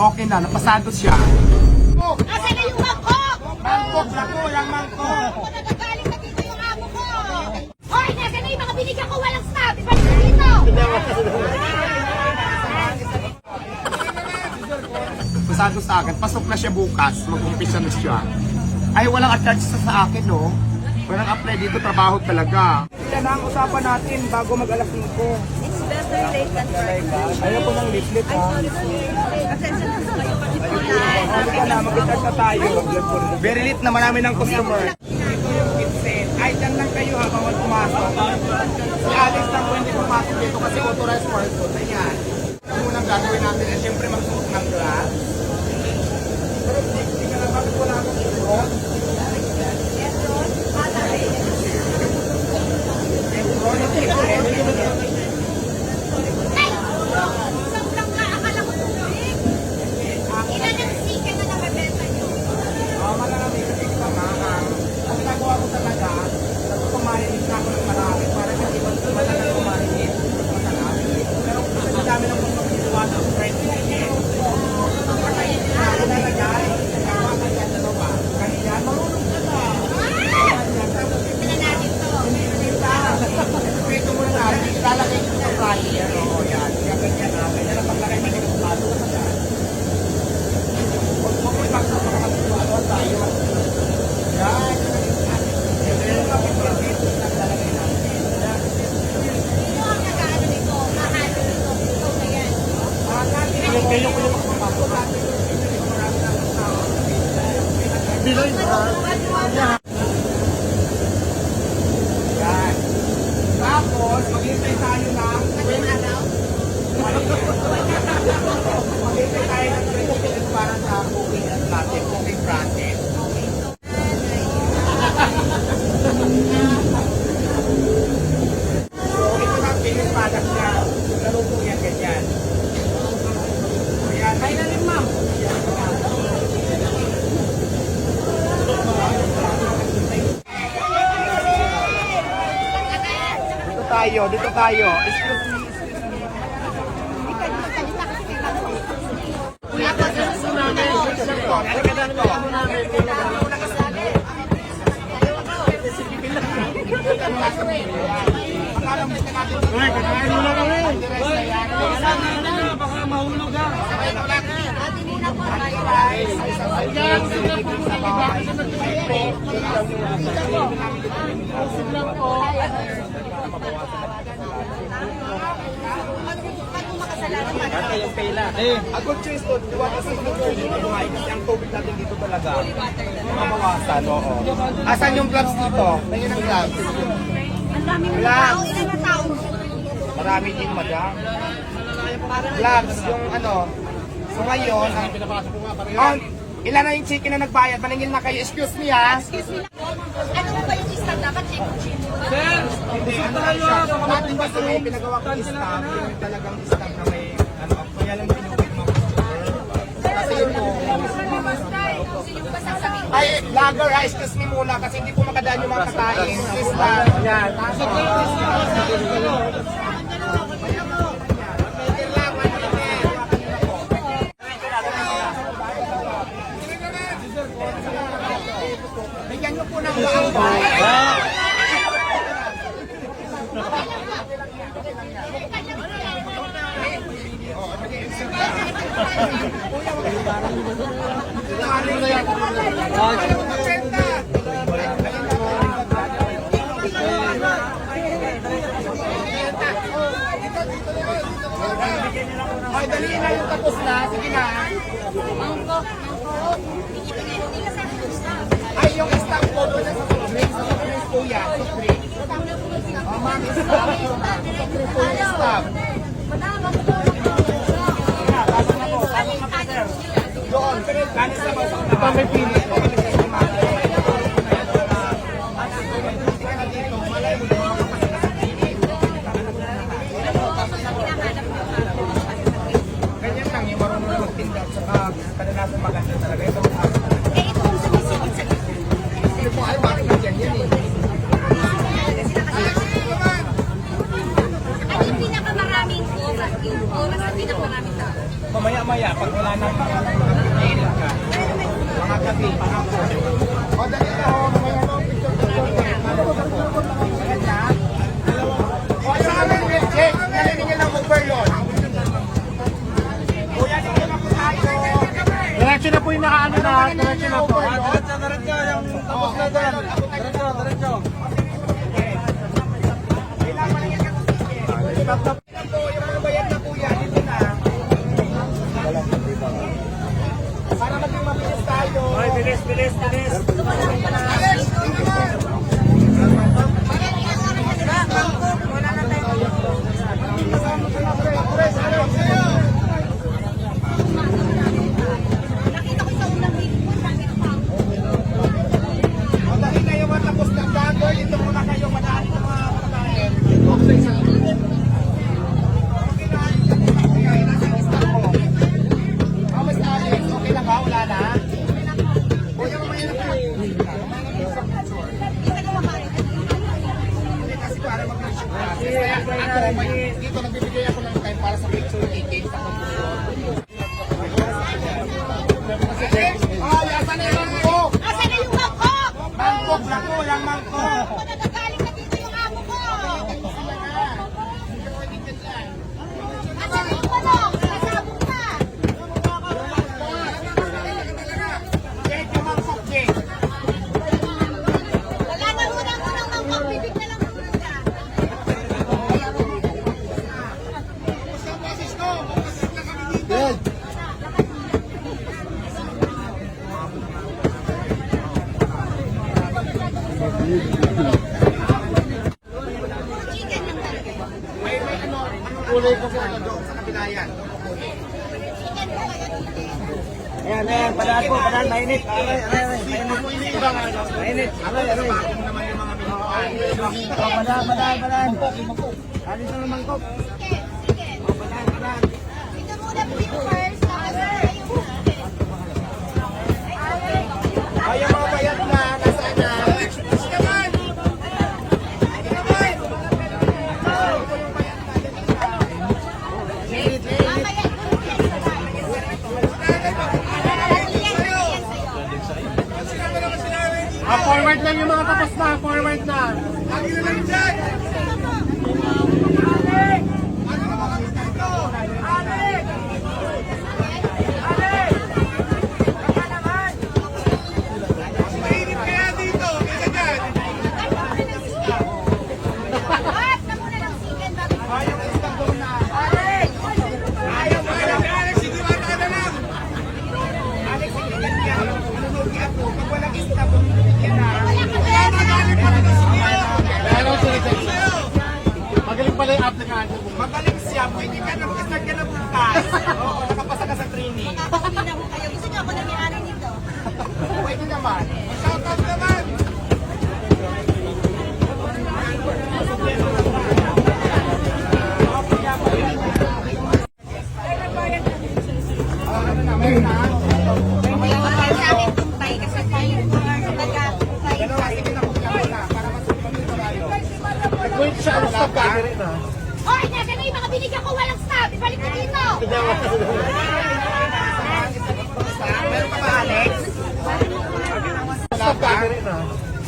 Okay na, napasado siya. Asan na yung mangkok? Mangkok na po, walang mangkok. Ako nagagaling na dito yung amo ko. Hoy, nasa na yung mga binigyan ko walang stop? Ibalik na dito. Pasado sa akin, pasok na siya bukas, mag-umpisa na siya. Ay, walang attach sa, sa akin, no? Walang apply dito, trabaho talaga. Yan na ang usapan natin bago mag-alas 5. It's better late than sorry. Ayaw po ng lip-lip, ha? Very late naman namin ng customer. Ay, dyan lang kayo ha, bawal pumasok. Si Alex lang hindi pumasok dito kasi authorized person. Ayan. Ang unang gagawin natin ay siyempre magsuot ng glass. Pero hindi ka lang, bakit wala akong isuot? Ay! Sobrang nga, akala ko tubig. Ilan ang sticker na nabebenta nyo? Oo, marami kasi ito mahal. Ang ginagawa ko talaga, nagpapamarinig na ako ng marami para kasi iba matagal kumarinig. Masarap. Pero kasi madami ng mga ginawa ng friend ko eh. Kasi ako nalagay, nagawa ka yan dalawa. Kaya marunong ka na. Sila natin to. Hindi, hindi ka. Ito muna natin, ilalagay ko sa fryer. Oo, yan. Kaya ganyan na. Kaya na paglagay mo yung palo sa dyan. Huwag mo ko ipagsak sa kapag-ano tayo. Yan. Yan. Lalagay natin. Yan. Sino ang nag-ano nito? Mahalo nito. Ikaw na yan. Yung kayo ko yung. Biloy ba? Yan. Tapos, maghintay tayo ng maghintay tayo 20 minutes para sa cooking natin, cooking process. So, ito na ang finished product niya. Naluto yan ganyan. Ayan. Ay, nalim ma'am. Dito tayo, dito tayo. Excuse me. Halika na to. Akala mo na natin. Uy, kakain mo na kami. Mahulog ka. Ate muna po. Bye. Eh, a good choice to. Diwa kasi yung ang tubig natin dito talaga. Mabawasan, oo. Asan yung gloves dito? Tingin ang gloves. Ang dami mo Wala. tao. Ilan na tao? Marami din, madam. Gloves, yung ano. So ngayon, ang... Oh, ilan na yung chicken na nagbayad? Maningil na kayo. Excuse me, ha? Ano mo ba yung stand dapat check ba? Hindi, ano lang siya. Ating kasi may pinagawa ko staff, yung talagang staff na may, ano, kaya lang pinupit mo. Kasi yun po, Ay, lager, ay, excuse me muna kasi hindi po makadaan yung mga kakain. Please lang. Yan. Ay, dali na yung tapos na. Sige na. Ay, yung staff ko doon sa soft drinks. Sa soft drinks po yan. Soft drinks. Oh, ma'am, staff. Soft drinks po yung staff. Doon. Kanin sa mga. Ito may pili. maraming oras, yung oras na pinakamaraming tao. Mamaya-maya, pag wala nang nailan mga gabi, pangako. O, dali na, o, mamaya na, picture ko. Maganda. O, sa amin, Jake, nalinin niyo lang overload. Kuya, nalinin lang po tayo. Diretso na po yung nakaano na, diretso na po. Diretso, diretso, yung tapos na doon. Diretso, diretso. Laptop bilis, bilis, bilis. kulay ko sa ano doon sa kabilayan. Ayan, ayan, padaan po, padaan, mainit. Aray, aray, aray, mainit. Mainit. Aray, aray. Oh, padaan, padaan, padaan. Alis na naman ko. Oh, padaan, padaan. Ito muna po yung Ah, forward lang yung mga tapos na, forward na. Lagi na lang check! Siya, wala stop ka. Hoy, nasa na yung mga binigyan ko walang stop. Ibalik mo dito. Meron ka ba, Alex? Stop ka.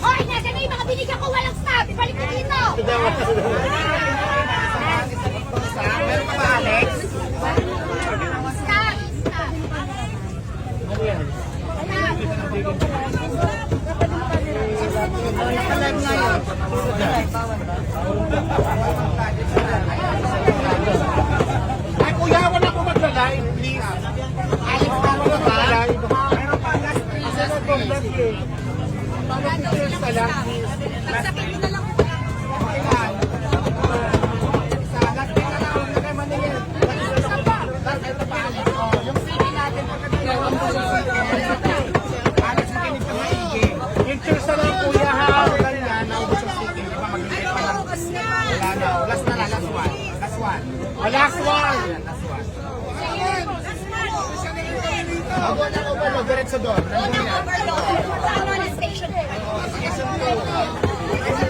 Hoy, nasa na yung mga binigyan ko walang stop. Ibalik mo dito. Last one. Last one. Ako na overload, diretso doon. Ako na overload. Sa ano na station. Sa station.